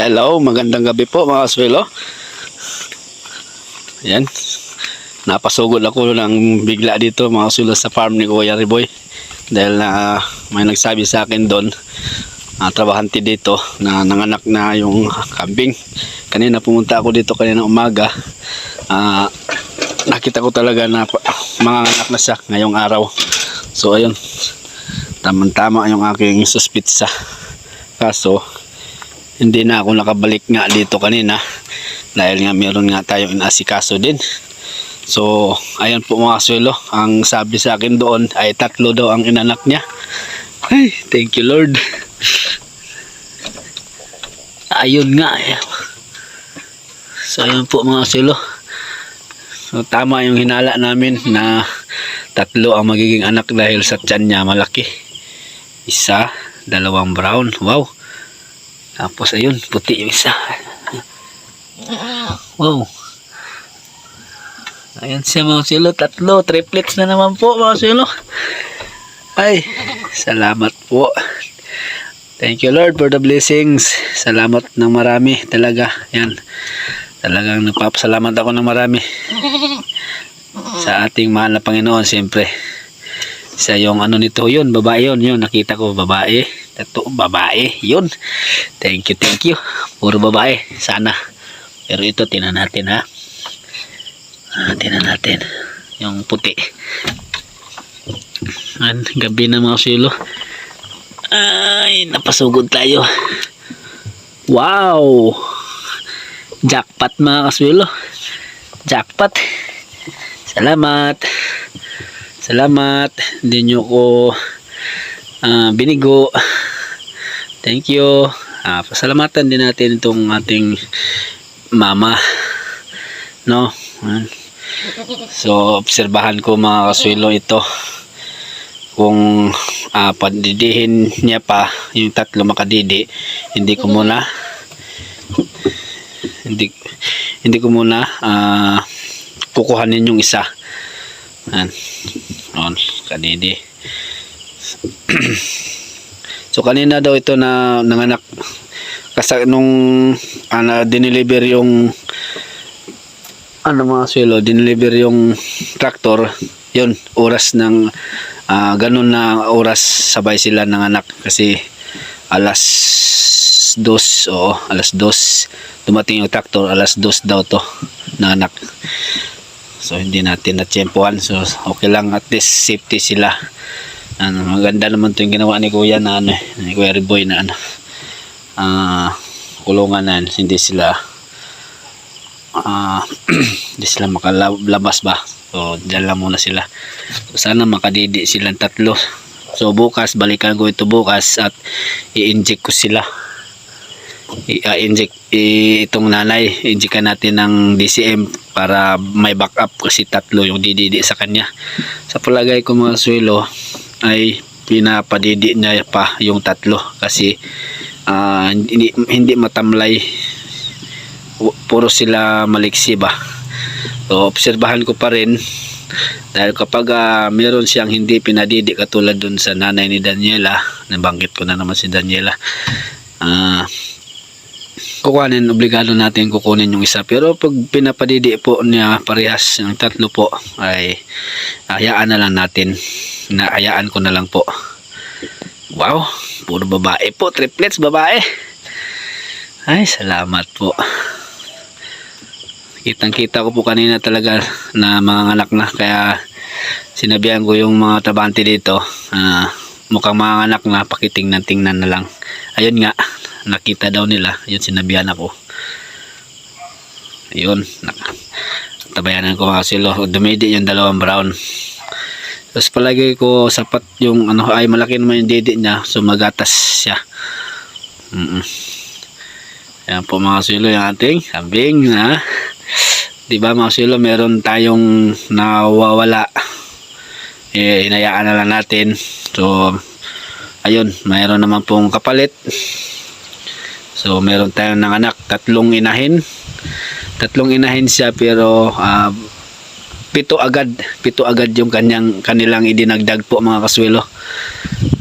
Hello, magandang gabi po mga kaswelo. Yan. Napasugod ako ng bigla dito mga kaswelo sa farm ni Kuya Riboy. Dahil na may nagsabi sa akin doon, uh, trabahante dito na nanganak na yung kambing. Kanina pumunta ako dito kanina umaga. Ah, nakita ko talaga na mga anak na siya ngayong araw. So ayun, tamang-tama yung aking suspitsa. Kaso, hindi na ako nakabalik nga dito kanina dahil nga meron nga tayong inasikaso din. So ayan po mga swelo ang sabi sa akin doon ay tatlo daw ang inanak niya. Ay thank you lord. Ayun nga eh. so ayun po mga swelo so tama yung hinala namin na tatlo ang magiging anak dahil sa tiyan niya malaki. Isa dalawang brown. Wow tapos ayun, puti yung isa. Wow. Ayan siya mga silo, tatlo, triplets na naman po mga silo. Ay, salamat po. Thank you Lord for the blessings. Salamat ng marami talaga. Yan. Talagang nagpapasalamat ako ng marami. Sa ating mahal na Panginoon, siyempre. Sa yung ano nito, yun, babae yun, yun, nakita ko, babae. Tato, babae, yun. Thank you, thank you. Puro babae, sana. Pero ito, tinan natin ha. Ah, tinan natin. Yung puti. An, gabi na mga silo. Ay, napasugod tayo. Wow! Jackpot mga kaswilo. Jackpot. Salamat. Salamat. Hindi nyo ko ah, binigo. Thank you. Ah, pasalamatan din natin itong ating mama. No? Ayan. So, obserbahan ko mga kaswilo ito. Kung ah, padidihin niya pa yung tatlo makadidi, hindi ko muna hindi hindi ko muna ah, kukuhanin yung isa. Ayan. On, kadidi. so kanina daw ito na nanganak. Kasi nung ana dineliver yung ano mga swelo dineliver yung tractor yun oras ng ah, ganun na oras sabay sila nanganak. Kasi alas dos o alas dos dumating yung tractor alas dos daw to nanganak. So hindi natin na so okay lang at least safety sila ano, maganda naman to yung ginawa ni kuya na ano ni kuya Riboy na ano. Ah kulungan na yun, hindi sila ah hindi sila makalabas ba? So dyan lang muna sila. So, sana makadidi silang tatlo. So bukas balikan ko ito bukas at i-inject ko sila. I-inject itong nanay injectan natin ng DCM para may backup kasi tatlo yung dididi sa kanya. Sa palagay ko mga suelo ay pinapadidi niya pa yung tatlo kasi ah, hindi, hindi matamlay. Pu- puro sila maliksi ba? So obserbahan ko pa rin. Dahil kapag ah, meron siyang hindi pinadidi katulad dun sa nanay ni Daniela nabanggit ko na naman si Daniela ah kukuhanin, obligado natin kukunin yung isa. Pero pag pinapadidi po niya parehas yung tatlo po, ay hayaan na lang natin. Na hayaan ko na lang po. Wow, puro babae po, triplets babae. Ay, salamat po. Kitang kita ko po kanina talaga na mga anak na kaya sinabihan ko yung mga trabante dito ah, mukhang mga anak na pakitingnan tingnan na lang ayun nga nakita daw nila yun sinabihan ako. Yun tabayanan ko mga silo dumidi yung dalawang brown. Tapos palagi ko sapat yung ano ay malaki naman yung didi niya so magatas siya. Mm -mm. yan po mga silo yung ating kambing ha? Di ba mga silo meron tayong nawawala. Eh inayaan na lang natin. So ayun mayroon naman pong kapalit so meron tayong nanganak tatlong inahin tatlong inahin siya pero ah, pito agad pito agad yung kanyang kanilang idinagdag po mga kaswelo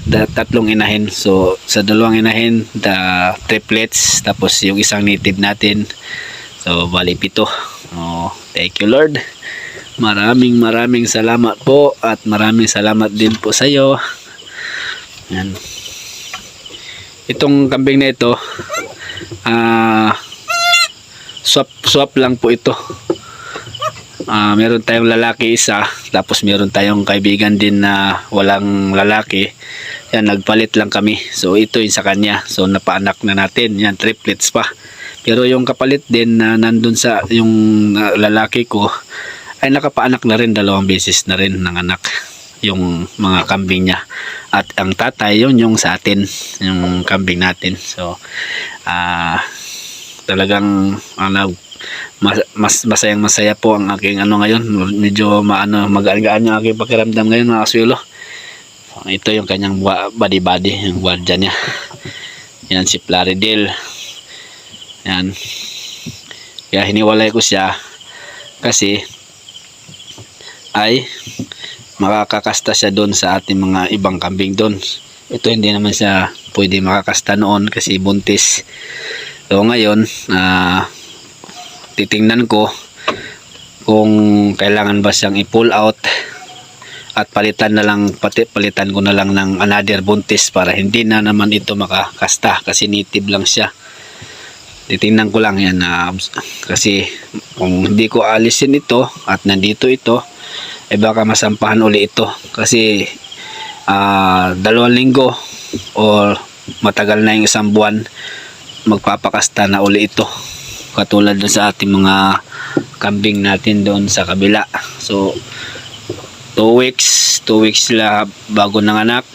da, tatlong inahin. So, sa dalawang inahin, the triplets, tapos yung isang native natin. So, bali pito. Oh, thank you Lord. Maraming maraming salamat po at maraming salamat din po sa iyo. Yan. Itong kambing na ito, ah, swap swap lang po ito. Ah, meron tayong lalaki isa, tapos meron tayong kaibigan din na walang lalaki. Yan, nagpalit lang kami. So, ito yung sa kanya. So, napaanak na natin. Yan, triplets pa. Pero yung kapalit din na nandun sa yung ah, lalaki ko, ay nakapaanak na rin dalawang beses na rin ng anak yung mga kambing niya. At ang tatay, yun yung sa atin, yung kambing natin. So, ah, talagang ano, mas, mas masayang masaya po ang aking ano ngayon. Medyo maano magaan-gaan yung aking pakiramdam ngayon mga kaswilo. Ito yung kanyang body body yung guardian niya. Yan si Plaridel. Yan. Kaya hiniwalay ko siya kasi ay makakakasta siya doon sa ating mga ibang kambing doon. Ito hindi naman siya pwede makakasta noon kasi buntis. So ngayon ah titingnan ko kung kailangan ba siyang i-pull out at palitan na lang pati palitan ko na lang ng another buntis para hindi na naman ito makakasta kasi native lang siya titingnan ko lang yan na kasi kung hindi ko alisin ito at nandito ito ay baka masampahan uli ito. Kasi ah, dalawang linggo o matagal na yung isang buwan magpapakasta na uli ito. Katulad dun sa ating mga kambing natin doon sa kabila. So 2 weeks 2 weeks sila bago nanganak.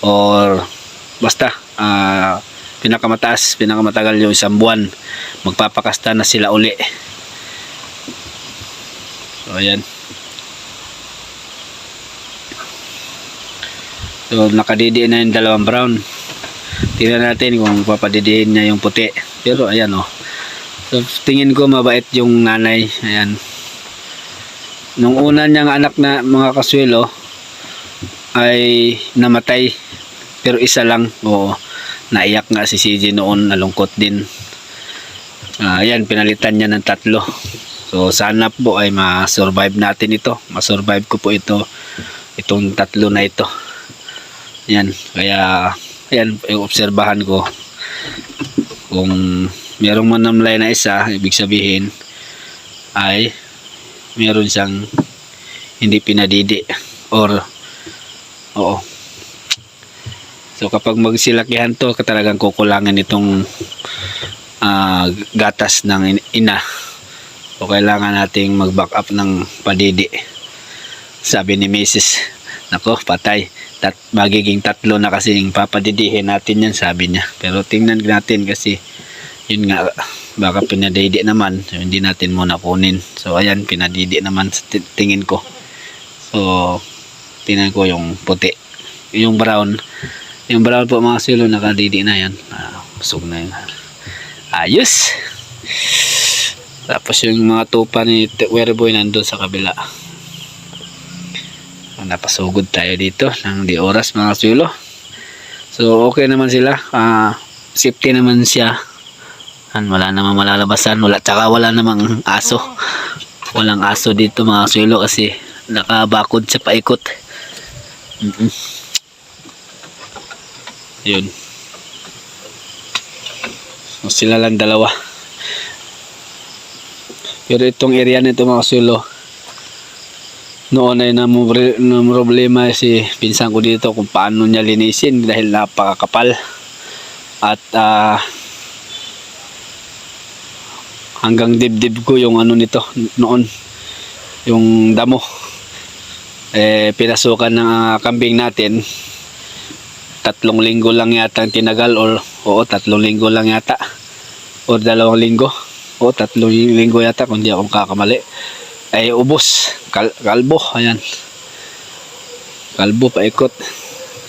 Or basta ah, pinakamataas pinakamatagal yung isang buwan magpapakasta na sila uli so ayan so nakadidi na yung dalawang brown tingnan natin kung papadidiin niya yung puti pero ayan oh So, tingin ko mabait yung nanay. Ayan. Nung una niyang anak na mga kaswelo ay namatay. Pero isa lang. Oo. Naiyak nga si CJ noon. Nalungkot din. Ah, ayan, pinalitan niya ng tatlo. So, sana po ay ma-survive natin ito. Ma-survive ko po ito. Itong tatlo na ito. Ayan. Kaya, yung obserbahan ko kung merong manamlay na isa, ibig sabihin ay meron siyang hindi pinadidi or oo. So kapag magsilakihan to, talagang kukulangan itong ah, gatas ng in- ina. So kailangan nating mag-back up ng padidi. Sabi ni Mrs. Nako, patay. Tat, magiging tatlo na kasi yung papadidihin natin yan, sabi niya. Pero tingnan natin kasi yun nga baka pinadidi naman so, hindi natin muna kunin so ayan pinadidi naman sa ti- tingin ko so tingnan ko yung puti yung brown yung brown po mga silo nakadidi na yan. Ah, busog na yun. Ayos! Tapos yung mga tupa ni Wereboy nandun sa kabila. So, napasugod tayo dito ng di oras mga silo. So okay naman sila. Ah, safety naman siya. An, wala namang malalabasan, wala tsaka wala namang aso. Walang aso dito mga sulo kasi nakabakod sa paikot. Mm-mm. Yun. So, sila lang dalawa. Pero itong area nito mga sulo, noon ay namumre- problema si pinsan ko dito kung paano niya linisin dahil napakakapal. At ah hanggang dibdib ko yung ano nito noon yung damo eh pinasukan ng ah, kambing natin tatlong linggo lang yata ang tinagal or oo tatlong linggo lang yata. Or dalawang linggo. O tatlong linggo yata kung di ako kakamali. Ay ubos. Kal kalbo ayan. Kalbo paikot.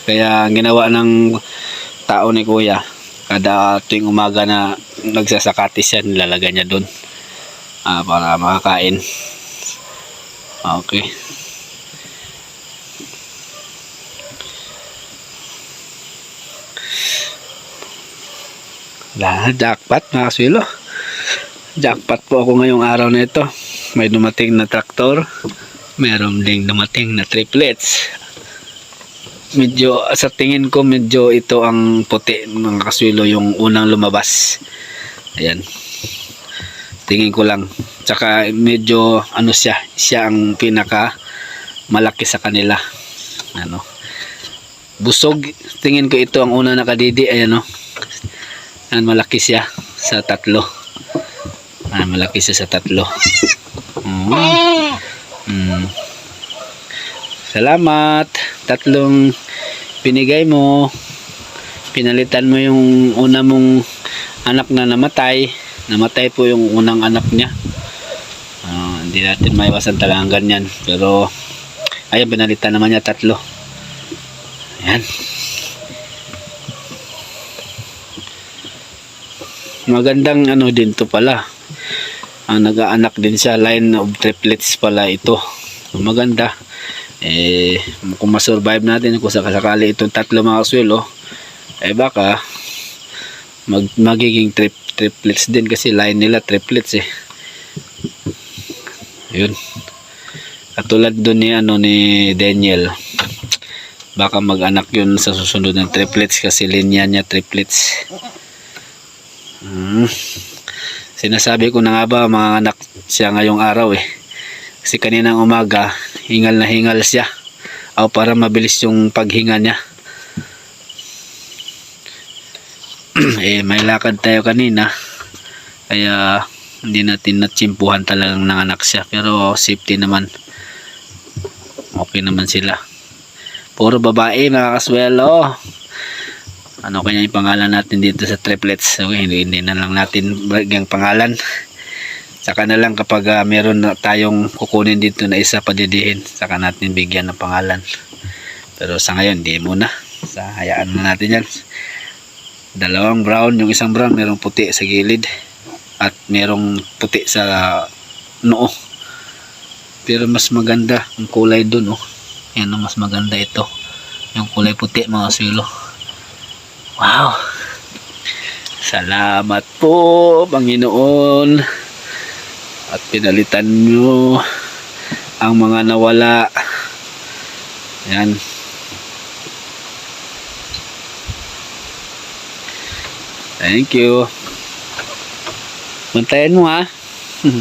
Kaya ginawa ng tao ni kuya kada tuwing umaga na nagsasakatis yan nilalagay niya doon ah, para makakain. Okay Wala, jackpot mga kaswilo. Jackpot po ako ngayong araw na ito. May dumating na traktor. Meron ding dumating na triplets. Medyo, sa tingin ko, medyo ito ang puti mga kaswilo yung unang lumabas. Ayan. Tingin ko lang. Tsaka medyo, ano siya, siya ang pinaka malaki sa kanila. Ano. Busog. Tingin ko ito ang una nakadidi. Ayan o. Ayan, malaki siya sa tatlo. Ah, malaki siya sa tatlo. Mm. Mm. Salamat. Tatlong pinigay mo. Pinalitan mo yung una mong anak na namatay. Namatay po yung unang anak niya. Ah, hindi natin maiwasan talagang ganyan. Pero, ayun, pinalitan naman niya tatlo. Ayan. Magandang ano din to pala. Ang nag-aanak din siya, line of triplets pala ito. Maganda. Eh, kung masurvive natin, kung sakasakali itong tatlo mga kaswelo, eh baka mag, magiging trip, triplets din kasi line nila triplets eh. Yun. Katulad doon ni ano ni Daniel. Baka mag-anak yun sa susunod ng triplets kasi linya niya triplets. Hmm. Sinasabi ko na nga ba mga anak siya ngayong araw eh. Kasi kaninang umaga, hingal na hingal siya. O para mabilis yung paghinga niya. eh, may lakad tayo kanina. Kaya hindi natin natsimpuhan talagang ng anak siya. Pero safety naman. Okay naman sila. Puro babae mga kaswelo ano kanya yung pangalan natin dito sa triplets? So hindi, hindi na lang natin bagyang pangalan. Saka na lang kapag ah, meron na tayong kukunin dito na isa padidihin. Saka natin bigyan ng pangalan. Pero sa ngayon hindi muna. Sa hayaan na natin yan. Dalawang brown yung isang brown merong puti sa gilid at merong puti sa noo. Pero mas maganda ang kulay dun oh. Yan mas maganda ito. Yung kulay puti mga silo Wow. Salamat po, Panginoon. At pinalitan nyo ang mga nawala. Yan. Thank you. Bantayan mo ha.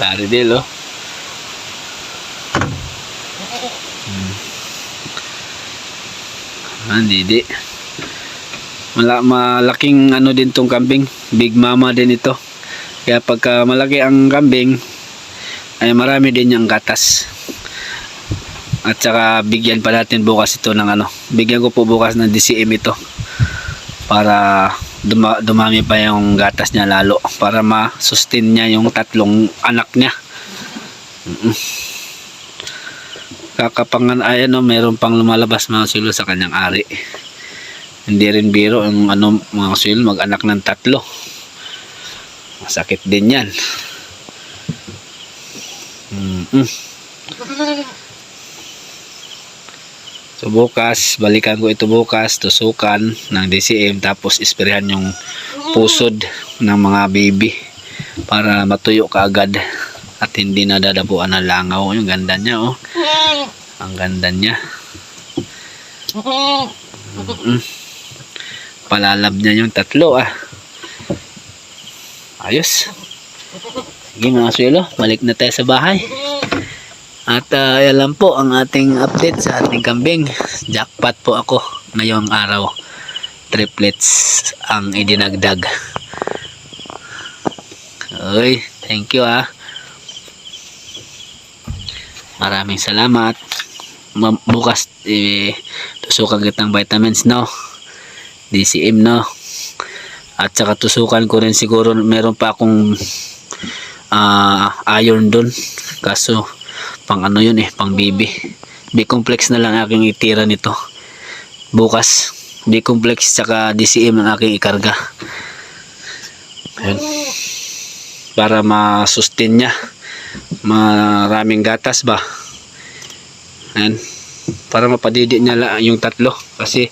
Pare din, Ah, hindi. Mala, malaking ano din tong kambing. Big mama din ito. Kaya pagka malaki ang kambing, ay marami din yung gatas. At saka bigyan pa natin bukas ito ng ano. Bigyan ko po bukas ng DCM ito. Para duma, dumami pa yung gatas niya lalo. Para ma-sustain niya yung tatlong anak niya. Mm-mm kakapangan ay ano meron pang lumalabas mga silo sa kanyang ari. Hindi rin biro yung ano mga silo mag anak ng tatlo. Masakit din yan. Mm -mm. so bukas balikan ko ito bukas tusukan ng DCM tapos isprehan yung pusod ng mga baby para matuyo kaagad at hindi na dadapuan ng langaw. Yung ganda niya oh. Ang ganda niya. Palalab niya yung tatlo ah. Ayos. Sige mga suelo balik na tayo sa bahay. At uh, yan lang po ang ating update sa ating kambing. Jackpot po ako ngayong araw. Triplets ang idinagdag. Oy, thank you ah maraming salamat. Ma- bukas eh, tusukan kitang vitamins no? DCM no? At saka tusukan ko rin siguro meron pa akong ah, iron dun. Kaso pang ano yun eh pang baby B-complex na lang aking itira nito. Bukas B-complex saka DCM ang aking ikarga. Ayun. para ma-sustain niya maraming gatas ba? Ayan. para mapadidi niya la- yung tatlo. Kasi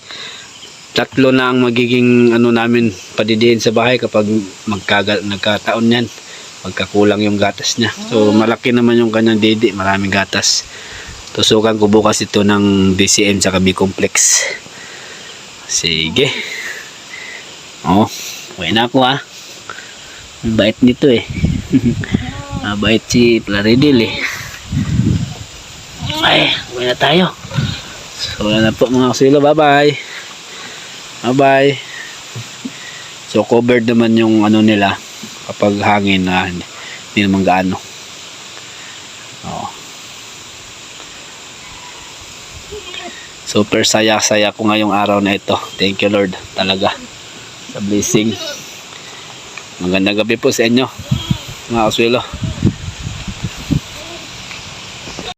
tatlo na ang magiging ano namin padidiin sa bahay kapag magkaga, nagkataon yan magkakulang yung gatas niya. So malaki naman yung kanyang didi. Maraming gatas. Tusukan ko bukas ito ng DCM sa B complex sige. Oh uwi na ako ha ang bait nito eh mabait si Plaridel eh ay uwi na tayo so wala na po mga kasilo bye bye bye bye so covered naman yung ano nila kapag hangin na hindi naman gaano Oo. Super saya-saya ko ngayong araw na ito. Thank you Lord talaga sa blessing. Magandang gabi po sa inyo mga kaswilo.